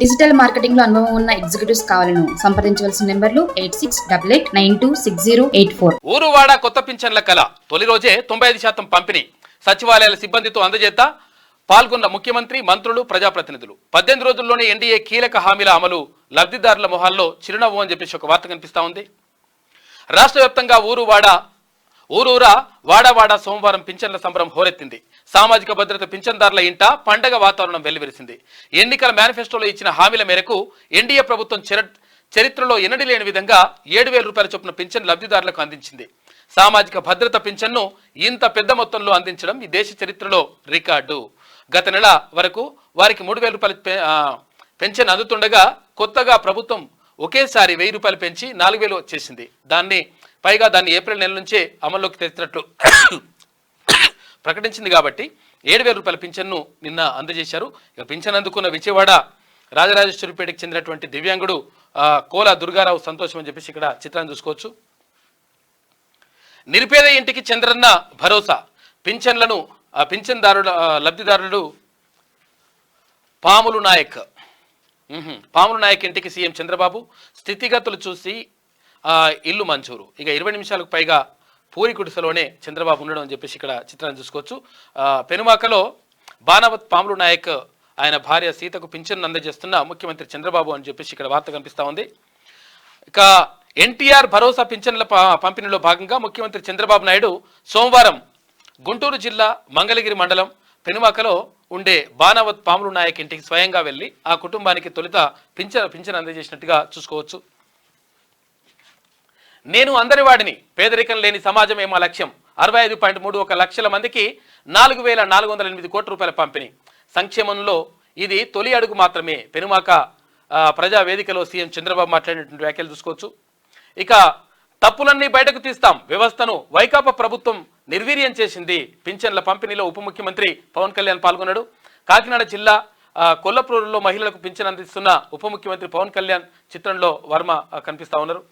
Digital మార్కెటింగ్లో అనుభవం ఉన్న executives కావాలను సంప్రదించవలసిన నెంబర్లు eight six double eight nine two six zero eight four. ఊరువాడ కొత్త పింఛన్ల కళ. తొలి రోజే తొంభై ఐదు శాతం పంపిణీ. సచివాలయాల సిబ్బందితో అందజేత పాల్గొన్న ముఖ్యమంత్రి మంత్రులు ప్రజాప్రతినిధులు. పద్దెనిమిది రోజుల్లోనే ఎన్డీఏ కీలక హామీల అమలు లబ్ధిదారుల మొహాల్లో చిరునవ్వు అని చెప్పేసి ఒక వార్త కనిపిస్తా ఉంది. రాష్ట్ర వ్యాప్తంగా ఊరు వాడ ఊరూరా వాడవాడ సోమవారం పింఛన్ల సంబరం హోరెత్తింది. సామాజిక భద్రత పింఛన్దారుల ఇంట పండగ వాతావరణం వెల్లివిరిసింది ఎన్నికల మేనిఫెస్టోలో ఇచ్చిన హామీల మేరకు ఎన్డీఏ ప్రభుత్వం చరిత్రలో ఎన్నడీ లేని విధంగా ఏడు వేల రూపాయల చొప్పున పింఛన్ లబ్ధిదారులకు అందించింది. సామాజిక భద్రత పింఛన్ను ఇంత పెద్ద మొత్తంలో అందించడం ఈ దేశ చరిత్రలో రికార్డు. గత నెల వరకు వారికి మూడు వేల రూపాయల పెన్షన్ అందుతుండగా కొత్తగా ప్రభుత్వం ఒకేసారి వెయ్యి రూపాయలు పెంచి నాలుగు వేలు చేసింది. దాన్ని పైగా దాన్ని ఏప్రిల్ నెల నుంచే అమల్లోకి తెచ్చినట్లు ప్రకటించింది కాబట్టి ఏడు వేల రూపాయల పింఛన్ను నిన్న అందజేశారు. ఇక పింఛన్ అందుకున్న విజయవాడ రాజరాజేశ్వరిపేటకి చెందినటువంటి దివ్యాంగుడు కోల దుర్గారావు సంతోషం అని చెప్పేసి ఇక్కడ చిత్రాన్ని చూసుకోవచ్చు. నిరుపేద ఇంటికి చంద్రన్న భరోసా పింఛన్లను పింఛన్దారుల లబ్ధిదారులు పాములు నాయక్. పాములు నాయక్ ఇంటికి సీఎం చంద్రబాబు స్థితిగతులు చూసి ఇల్లు మంజూరు. ఇక ఇరవై నిమిషాలకు పైగా పూరి గుడిసెలోనే చంద్రబాబు ఉండడం అని చెప్పేసి ఇక్కడ చిత్రాన్ని చూసుకోవచ్చు. పెనుమాకలో బాణవత్ పాములు నాయక్ ఆయన భార్య సీతకు పింఛన్ అందజేస్తున్న ముఖ్యమంత్రి చంద్రబాబు అని చెప్పేసి ఇక్కడ వార్త కనిపిస్తూ ఉంది. ఇక ఎన్టీఆర్ భరోసా పింఛన్ల ప- పంపిణీలో భాగంగా ముఖ్యమంత్రి చంద్రబాబు నాయుడు సోమవారం గుంటూరు జిల్లా మంగళగిరి మండలం పెనుమాకలో ఉండే బాణవత్ పాములు నాయక్ ఇంటికి స్వయంగా వెళ్ళి ఆ కుటుంబానికి తొలుత పింఛన్ పింఛన్ అందజేసినట్టుగా చూసుకోవచ్చు. నేను అందరి వాడిని. పేదరికం లేని సమాజమే మా లక్ష్యం. అరవై ఐదు పాయింట్ మూడు ఒక లక్షల మందికి నాలుగు వేల నాలుగు వందల ఎనిమిది కోట్ల రూపాయల పంపిణీ. సంక్షేమంలో ఇది తొలి అడుగు మాత్రమే. పెనుమాక ప్రజా వేదికలో సీఎం చంద్రబాబు మాట్లాడినటువంటి వ్యాఖ్యలు చూసుకోవచ్చు. ఇక తప్పులన్నీ బయటకు తీస్తాం. వ్యవస్థను వైకాపా ప్రభుత్వం నిర్వీర్యం చేసింది. పింఛన్ల పంపిణీలో ఉప ముఖ్యమంత్రి పవన్ కళ్యాణ్ పాల్గొన్నాడు. కాకినాడ జిల్లా కొల్లప్రూరులో మహిళలకు పింఛన్ అందిస్తున్న ఉప ముఖ్యమంత్రి పవన్ కళ్యాణ్ చిత్రంలో వర్మ కనిపిస్తా ఉన్నారు.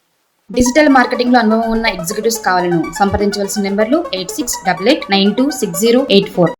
డిజిటల్ మార్కెటింగ్లో అనుభవం ఉన్న ఎగ్జిక్యూటివ్స్ కావాలను సంప్రదించవలసిన నెంబర్లు eight six double eight nine two six zero eight four.